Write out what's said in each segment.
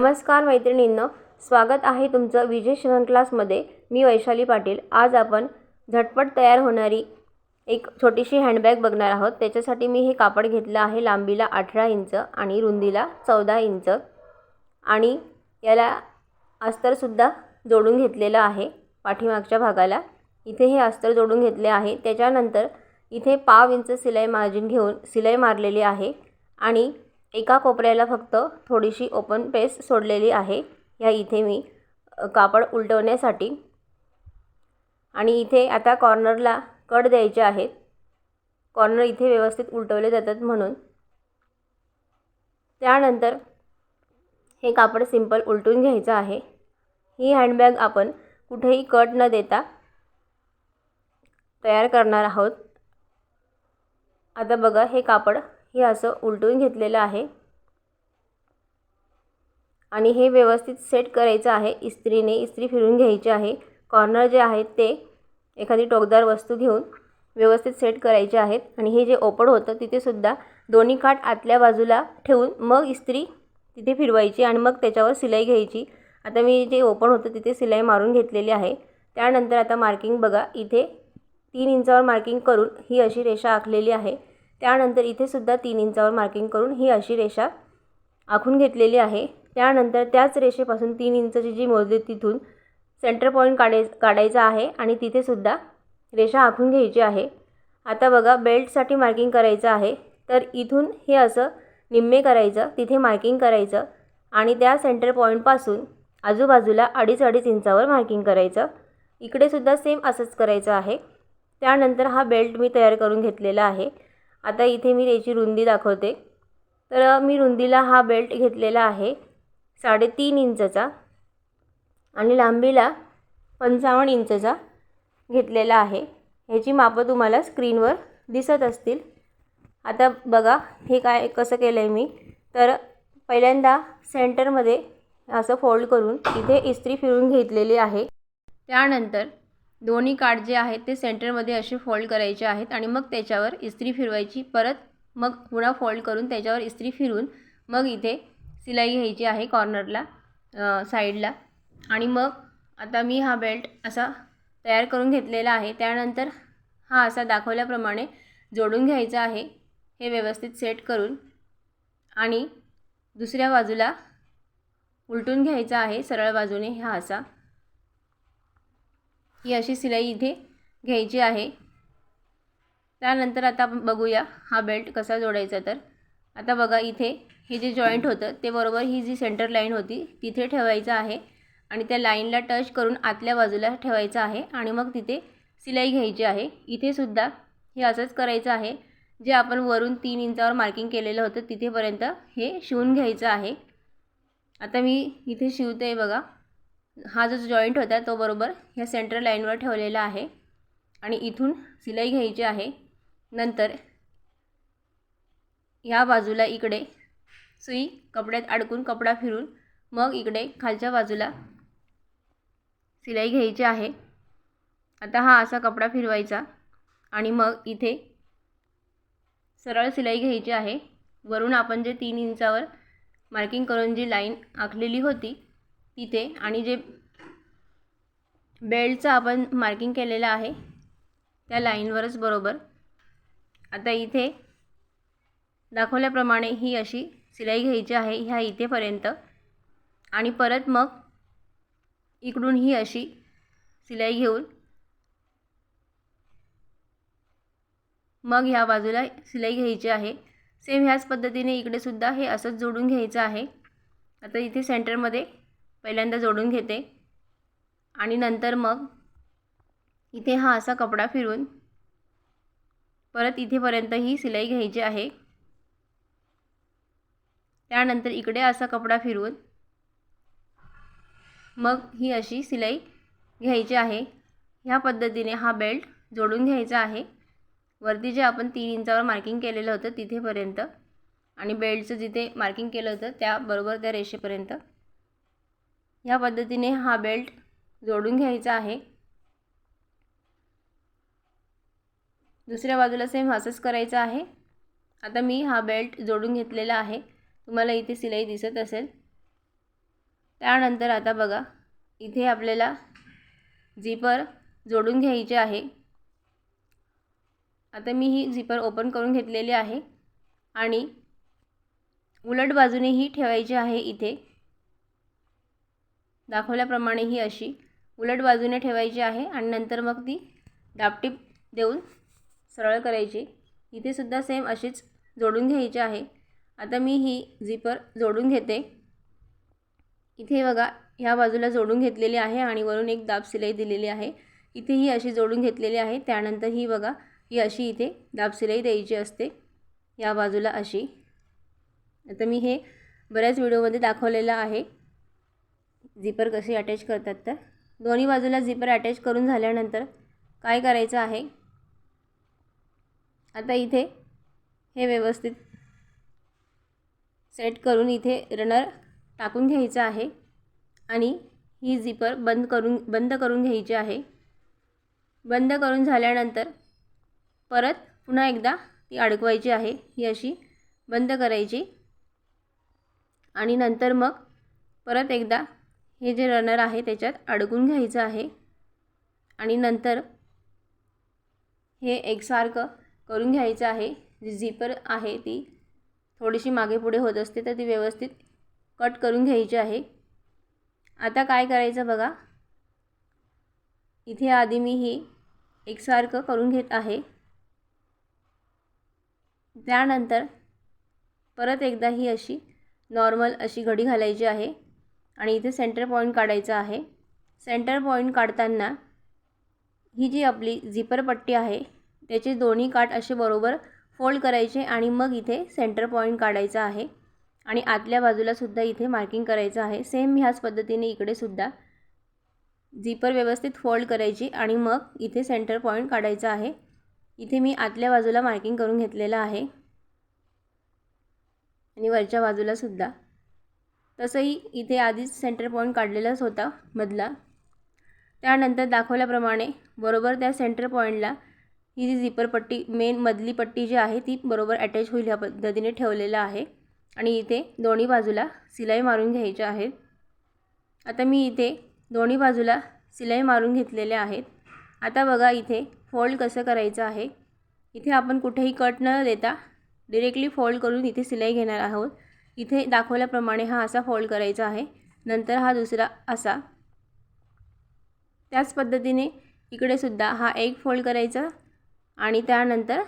नमस्कार मैत्रिणींनो स्वागत आहे तुमचं विजय शिवण क्लासमध्ये. मी वैशाली पाटील. आज आपण झटपट तयार होणारी एक छोटीशी हँडबॅग बघणार आहोत. त्याच्यासाठी मी हे कापड घेतलं आहे लांबीला अठरा इंच आणि रुंदीला चौदा इंच. आणि याला अस्तरसुद्धा जोडून घेतलेलं आहे पाठीमागच्या भागाला. इथे हे अस्तर जोडून घेतले आहे. त्याच्यानंतर इथे पाव इंच सिलाई मार्जिन घेऊन सिलाई मारलेली आहे. आणि एका कोपऱ्याला फक्त थोडीशी ओपन पेस सोडलेली आहे. ह्या इथे मी कापड उलटवण्यासाठी. आणि इथे आता कॉर्नरला कट द्यायचे आहेत. कॉर्नर इथे व्यवस्थित उलटवले जातात म्हणून. त्यानंतर हे कापड सिंपल उलटून घ्यायचं आहे. ही हँडबॅग आपण कुठेही कट न देता तयार करणार आहोत. आता बघा हे कापड हे असं उलटून घेतलेलं आहे. आणि हे व्यवस्थित सेट करायचं आहे. इस्त्रीने इस्त्री फिरून घ्यायची आहे. कॉर्नर जे आहेत ते एखादी टोकदार वस्तू घेऊन व्यवस्थित सेट करायचे आहेत. आणि हे जे ओपड होतं तिथेसुद्धा दोन्ही काठ आतल्या बाजूला ठेवून मग इस्त्री तिथे फिरवायची आणि मग त्याच्यावर सिलाई घ्यायची. आता मी जे ओपन होतं तिथे सिलाई मारून घेतलेली आहे. त्यानंतर आता मार्किंग बघा. इथे तीन इंचावर मार्किंग करून ही अशी रेषा आखलेली आहे. त्यानंतर इथेसुद्धा तीन इंचावर मार्किंग करून ही अशी रेषा आखून घेतलेली आहे. त्यानंतर त्याच रेषेपासून तीन इंचची जी मोजली तिथून सेंटर पॉईंट काढाय काढायचा आहे आणि तिथेसुद्धा रेषा आखून घ्यायची आहे. आता बघा बेल्टसाठी मार्किंग करायचं आहे तर इथून हे असं निम्मे करायचं तिथे मार्किंग करायचं आणि त्या सेंटर पॉईंटपासून आजूबाजूला अडीच अडीच इंचावर मार्किंग करायचं. इकडेसुद्धा सेम असंच करायचं आहे. त्यानंतर हा बेल्ट मी तयार करून घेतलेला आहे. आता इथे मी त्याची रुंदी दाखवते. तर मी रुंदीला हा बेल्ट घेतलेला आहे साडेतीन इंचचा आणि लांबीला पंचावन्न इंचचा घेतलेला आहे. ह्याची मापं तुम्हाला स्क्रीनवर दिसत असतील. आता बघा हे काय कसं केलं आहे मी. तर पहिल्यांदा सेंटरमध्ये असं फोल्ड करून इथे इस्त्री फिरून घेतलेली आहे. त्यानंतर दोन्ही कार्ड जे आहेत ते सेंटरमध्ये असे फोल्ड करायचे आहेत आणि मग त्याच्यावर इस्त्री फिरवायची. परत मग पुन्हा फोल्ड करून त्याच्यावर इस्त्री फिरून मग इथे सिलाई घ्यायची आहे कॉर्नरला साईडला. आणि मग आता मी हा बेल्ट असा तयार करून घेतलेला आहे. त्यानंतर हा असा दाखवल्याप्रमाणे जोडून घ्यायचा आहे. हे व्यवस्थित सेट करून आणि दुसऱ्या बाजूला उलटून घ्यायचा आहे सरळ बाजूने हा असा. ही अशी सिलाई इथे घ्यायची आहे. त्यानंतर आता बघूया हा बेल्ट कसा जोडायचा तर. आता बघा इथे हे जे जॉईंट होतं ते बरोबर ही जी सेंटर लाईन होती तिथे ठेवायचं आहे आणि त्या लाईनला टच करून आतल्या बाजूला ठेवायचं आहे आणि मग तिथे सिलाई घ्यायची आहे. इथेसुद्धा हे असंच करायचं आहे. जे आपण वरून तीन इंचावर मार्किंग केलेलं होतं तिथेपर्यंत हे शिवून घ्यायचं आहे. आता मी इथे शिवते बघा. हा जो जॉईंट होता तो बरोबर ह्या सेंटर लाईनवर ठेवलेला आहे. आणि इथून सिलाई घ्यायची आहे. नंतर ह्या बाजूला इकडे सुई कपड्यात अडकून कपडा फिरून मग इकडे खालच्या बाजूला सिलाई घ्यायची आहे. आता हा असा कपडा फिरवायचा आणि मग इथे सरळ सिलाई घ्यायची आहे. वरून आपण जे तीन इंचावर मार्किंग करून जी लाईन आखलेली होती तिथे आणि जे बेल्टचं आपण मार्किंग केलेलं आहे त्या लाईनवरच बरोबर. आता इथे दाखवल्याप्रमाणे ही अशी सिलाई घ्यायची आहे ह्या इथेपर्यंत. आणि परत मग इकडून ही अशी सिलाई घेऊन मग ह्या बाजूला सिलाई घ्यायची आहे. सेम ह्याच पद्धतीने इकडेसुद्धा हे असंच जोडून घ्यायचं आहे. आता इथे सेंटरमध्ये पहिल्यांदा जोडून घेते. आणि नंतर मग इथे हा असा कपडा फिरून परत इथेपर्यंत ही सिलाई घ्यायची आहे. त्यानंतर इकडे असा कपडा फिरवून मग ही अशी सिलाई घ्यायची आहे. ह्या पद्धतीने हा बेल्ट जोडून घ्यायचा आहे. वरती जे आपण तीन इंचावर मार्किंग केलेलं होतं तिथेपर्यंत आणि बेल्टचं जिथे मार्किंग केलं होतं त्याबरोबर त्या रेषेपर्यंत ह्या पद्धतीने हा बेल्ट जोडून घ्यायचा आहे. दुसऱ्या बाजूला सेम असंच करायचं आहे. आता मी हा बेल्ट जोडून घेतलेला आहे. तुम्हाला इथे सिलाई दिसत असेल. त्यानंतर आता बघा इथे आपल्याला झिपर जोडून घ्यायचे आहे. आता मी ही झिपर ओपन करून घेतलेली आहे आणि उलट बाजूनेही ठेवायची आहे इथे. दाखवल्याप्रमाणे ही अशी उलट बाजूने ठेवायची आहे आणि नंतर मग ती दापटीप देऊन सरळ करायची. इथे सुद्धा सेम अशीच जोडून घ्यायची आहे. आता मी ही झिपर जोडून घेते. इथे बघा ह्या बाजूला जोडून घेतलेली आहे आणि वरून एक दाब सिलाई दिलेली आहे. इथे ही अशी जोडून घेतलेली आहे. त्यानंतर ही बघा ही अशी इथे दाब सिलाई द्यायची असते. या बाजूला अशी. आता मी हे बऱ्याच व्हिडिओमध्ये दाखवलेलं आहे. झिपर कशी अटॅच करतात तर? दोन्ही बाजूला झिपर अटॅच करून झाल्यानंतर काय करायचं आहे? आता इथे हे व्यवस्थित सेट करून इथे रनर टाकून घ्यायचं आहे आणि ही झिपर बंद करून बंद करून घ्यायची आहे. बंद करून झाल्यानंतर परत पुन्हा एकदा ती अडकवायची आहे ही अशी बंद करायची. आणि नंतर मग परत एकदा हे जे रनर आहे त्याच्यात अडकून घ्यायचं आहे. आणि नंतर हे एकसारखं करून घ्यायचं आहे. जी झिपर आहे ती थोडीशी मागे पुढे होत असते तर ती व्यवस्थित कट करून घ्यायची आहे. आता काय करायचं बघा. इथे आधी मी ही एकसारखं करून घेत आहे. त्यानंतर परत एकदा ही अशी नॉर्मल अशी घडी घालायची आहे. आणि इथे सेंटर पॉईंट काढायचा आहे. सेंटर पॉईंट काढताना ही जी आपली झिपर पट्टी आहे त्याचे दोन्ही काठ असे बरोबर फोल्ड करायचे आणि मग इथे सेंटर पॉईंट काढायचा आहे. आणि आतल्या बाजूलासुद्धा इथे मार्किंग करायचं आहे. सेम ह्याच पद्धतीने इकडेसुद्धा झिपर व्यवस्थित फोल्ड करायची आणि मग इथे सेंटर पॉईंट काढायचा आहे. इथे मी आतल्या बाजूला मार्किंग करून घेतलेलं आहे. आणि वरच्या बाजूलासुद्धा तसंही इथे आधीच सेंटर पॉईंट काढलेलाच होता मधला. त्यानंतर दाखवल्याप्रमाणे बरोबर त्या सेंटर पॉईंटला ही जी झिपर पट्टी मेन मधली पट्टी जी आहे ती बरोबर अटॅच होईल ह्या पद्धतीने ठेवलेलं आहे. आणि इथे दोन्ही बाजूला सिलाई मारून घ्यायच्या आहेत. आता मी इथे दोन्ही बाजूला सिलाई मारून घेतलेल्या आहेत. आता बघा इथे फोल्ड कसं करायचं आहे. इथे आपण कुठेही कट न देता डिरेक्टली फोल्ड करून इथे सिलाई घेणार आहोत. इथे दाखवल्याप्रमाणे हा असा फोल्ड करायचा आहे. नंतर हा दुसरा असा. त्याच पद्धतीने इकडेसुद्धा हा एक फोल्ड करायचा आणि त्यानंतर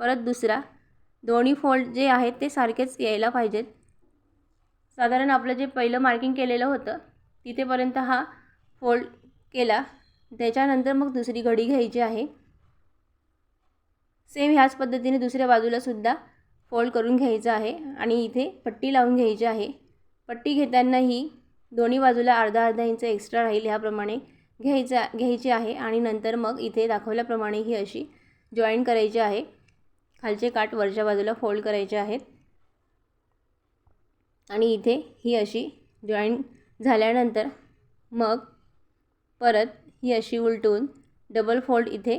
परत दुसरा. दोन्ही फोल्ड जे आहेत ते सारखेच यायला पाहिजेत. साधारण आपलं जे पहिलं मार्किंग केलेलं होतं तिथेपर्यंत हा फोल्ड केला. त्याच्यानंतर मग दुसरी घडी घ्यायची आहे. सेम ह्याच पद्धतीने दुसऱ्या बाजूलासुद्धा फोल्ड करून घ्यायचं आहे आणि इथे पट्टी लावून घ्यायची आहे. पट्टी घेताना ही दोन्ही बाजूला अर्धा अर्धा इंच एक्स्ट्रा राहील ह्याप्रमाणे घ्यायचा घ्यायची आहे आणि नंतर मग इथे दाखवल्याप्रमाणे ही अशी जॉईन करायची आहे. खालचे काठ वरच्या बाजूला फोल्ड करायचे आहेत. आणि इथे ही अशी जॉईन झाल्यानंतर मग परत ही अशी उलटून डबल फोल्ड इथे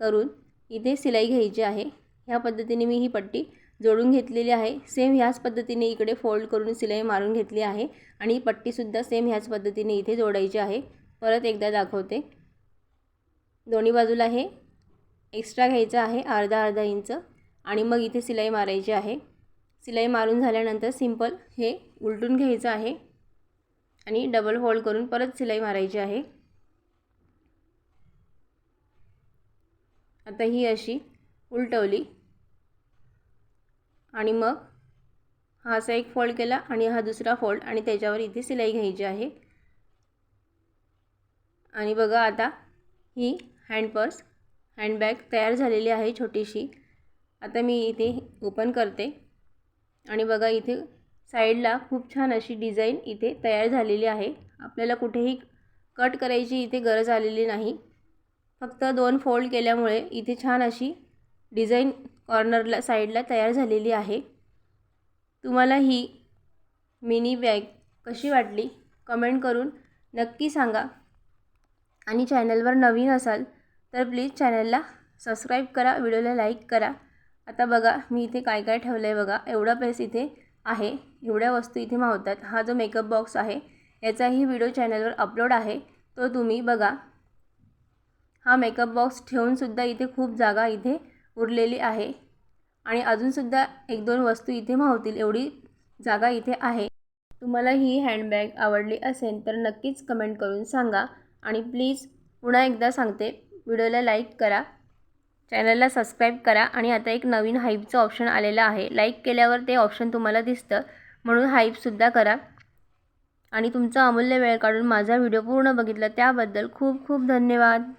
करून इथे सिलाई घ्यायची आहे. ह्या पद्धतीने मी ही पट्टी जोडून घेतलेली आहे. सेम ह्याच पद्धतीने इकडे फोल्ड करून सिलाई मारून घेतली आहे आणि पट्टीसुद्धा सेम ह्याच पद्धतीने इथे जोडायची आहे. परत एकदा दाखवते. दोन्ही बाजूला हे एक्स्ट्रा घ्यायचं आहे अर्धा अर्धा इंच आणि मग इथे सिलाई मारायची आहे. सिलाई मारून झाल्यानंतर सिंपल हे उलटून घ्यायचं आहे आणि डबल फोल्ड करून परत सिलाई मारायची आहे. आता ही अशी उलटवली. आणि मग हा असा एक फोल्ड केला आणि हा दुसरा फोल्ड आणि त्याच्यावर इथे सिलाई घ्यायची आहे. आणि बघा आता ही हँड पर्स हँडबॅग तयार झालेली आहे छोटीशी. आता मी इथे ओपन करते. आणि बघा इथे साईडला खूप छान अशी डिझाईन इथे तयार झालेली आहे. आपल्याला कुठेही कट करायची इथे गरज आलेली नाही. फक्त दोन फोल्ड केल्यामुळे इथे छान अशी डिझाईन कॉर्नरला साईडला तयार झालेली आहे. तुम्हाला ही मिनी बॅग कशी वाटली कमेंट करून नक्की सांगा. आणि चॅनलवर नवीन असाल तर प्लीज चॅनलला सबस्क्राईब करा व्हिडिओला लाईक करा. आता बघा मी इथे काय काय ठेवलं आहे बघा. एवढा पेस इथे आहे एवढ्या वस्तू इथे मावतात. हा जो मेकअप बॉक्स आहे याचाही व्हिडिओ चॅनलवर अपलोड आहे. तो तुम्ही बघा. हा मेकअप बॉक्स ठेवूनसुद्धा इथे खूप जागा इथे उरलेली आहे. आणि अजूनसुद्धा एक दोन वस्तू इथे मावतील एवढी जागा इथे आहे. तुम्हाला ही हँडबॅग आवडली असेल तर नक्कीच कमेंट करून सांगा. आणि प्लीज पुन्हा एकदा सांगते व्हिडिओला लाईक करा चॅनलला सबस्क्राईब करा. आणि आता एक नवीन हाईपचं ऑप्शन आलेलं आहे. लाईक केल्यावर ते ऑप्शन तुम्हाला दिसतं म्हणून हाईपसुद्धा करा. आणि तुमचा अमूल्य वेळ काढून माझा व्हिडिओ पूर्ण बघितला त्याबद्दल खूप खूप धन्यवाद.